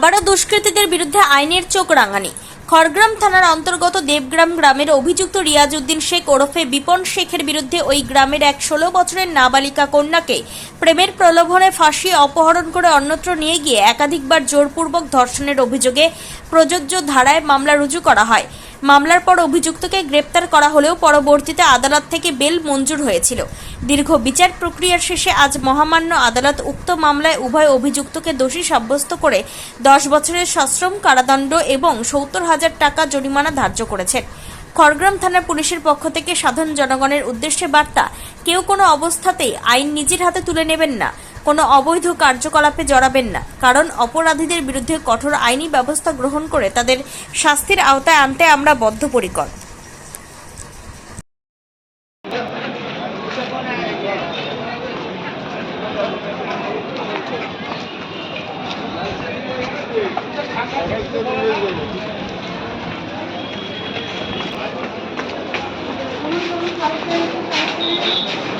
আবারও দুষ্কৃতীদের বিরুদ্ধে আইনের চোখ রাঙানি। খড়গ্রাম থানার অন্তর্গত দেবগ্রাম গ্রামের অভিযুক্ত রিয়াজউদ্দিন শেখ ওরফে বিপন শেখের বিরুদ্ধে ওই গ্রামের এক ষোলো বছরের নাবালিকা কন্যাকে প্রেমের প্রলোভনে ফাঁসিয়ে অপহরণ করে অন্যত্র নিয়ে গিয়ে একাধিকবার জোরপূর্বক ধর্ষণের অভিযোগে প্রযোজ্য ধারায় মামলা রুজু করা হয়। মামলার পর অভিযুক্তকে গ্রেপ্তার করা হলেও পরবর্তীতে আদালত থেকে বেল মঞ্জুর হয়েছিল। দীর্ঘ বিচার প্রক্রিয়ার শেষে আজ মহামান্য আদালত উক্ত মামলায় উভয় অভিযুক্তকে দোষী সাব্যস্ত করে দশ বছরের সশ্রম কারাদণ্ড এবং সত্তর হাজার টাকা জরিমানা ধার্য করেছেন। খড়গ্রাম থানার পুলিশের পক্ষ থেকে সাধারণ জনগণের উদ্দেশ্যে বার্তা, কেউ কোনো অবস্থাতেই আইন নিজের হাতে তুলে নেবেন না। কোনো অবৈধ কার্যকলাপে জড়াবেন না কারণ অপরাধীদের বিরুদ্ধে কঠোর আইনি ব্যবস্থা গ্রহণ করে তাদের শাস্তির আওতায় আনতে আমরা বদ্ধপরিকর Thank you.